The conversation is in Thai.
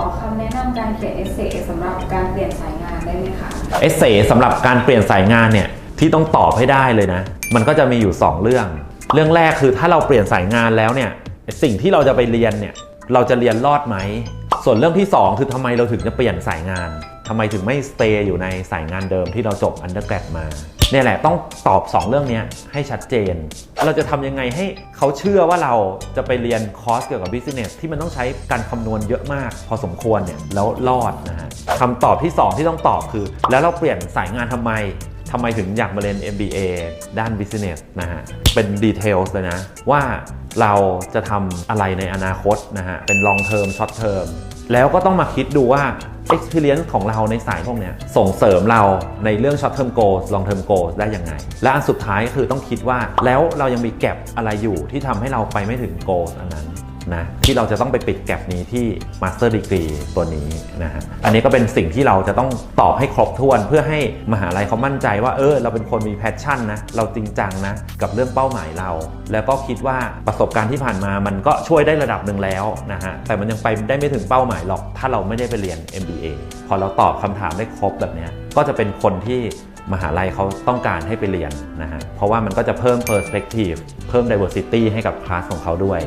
อคำแนะนำการเขียนเอเซสำหรับการเปลี่ยนสายงานได้ไหมคะเอเซสำหรับการเปลี่ยนสายงานเนี่ยที่ต้องตอบให้ได้เลยนะ มันก็จะมีอยู่ 2 เรื่อง เรื่องแรกคือถ้าเราเปลี่ยนสายงานแล้วเนี่ยสิ่งที่เราจะไปเรียนเนี่ยเราจะเรียนรอดไหม ส่วนเรื่องที่ 2 คือทำไมเราถึงจะเปลี่ยนสายงาน ทำไมถึงไม่สเตย์อยู่ในสายงานเดิมที่เราจบอันเดอร์แกรดมาเนี่ยแหละต้องตอบ 2 เรื่องนี้ให้ชัดเจน เราจะทำยังไงให้เขาเชื่อว่าเราจะไปเรียนคอร์สเกี่ยวกับบิสเนสที่มันต้องใช้การคำนวณเยอะมาก พอสมควรเนี่ยแล้วรอดนะฮะคำตอบที่ 2 ที่ต้องตอบคือ แล้วเราเปลี่ยนสายงานทำไมทำไมถึงอยากมาเรียน MBA ด้าน Business นะฮะ เป็นดีเทลเลยนะ ว่าเราจะทำอะไรในอนาคตนะฮะ เป็น long term short term แล้วก็ต้องมาคิดดูว่า experience ของเราในสายพวกนี้ส่งเสริมเราในเรื่อง short term goals long term goals ได้ยังไง และอันสุดท้ายก็คือต้องคิดว่าแล้วเรายังมีแกลบอะไรอยู่ที่ทำให้เราไปไม่ถึง goals อันนั้น นะที่เราจะต้องไปปิดแกลบนี้ที่ Master Degree ตัวนี้นะฮะอันนี้ก็เป็นสิ่งที่เราจะต้องตอบให้ครบถ้วน เพื่อให้มหาลัยเขามั่นใจว่าเออเราเป็นคนมีแพชชั่นนะเราจริงจังนะกับเรื่องเป้าหมายเรา แล้วก็คิดว่าประสบการณ์ที่ผ่านมามันก็ช่วยได้ระดับหนึ่งแล้วนะฮะแต่มันยังไปได้ไม่ถึงเป้าหมายหรอก ถ้าเราไม่ได้ไปเรียน MBA พอเราตอบคำถามได้ครบแบบนี้ก็จะเป็นคนที่มหาลัยเขาต้องการให้ไปเรียนนะฮะ เพราะว่ามันก็จะเพิ่ม perspective เพิ่ม diversity ให้กับคลาสของเขาด้วย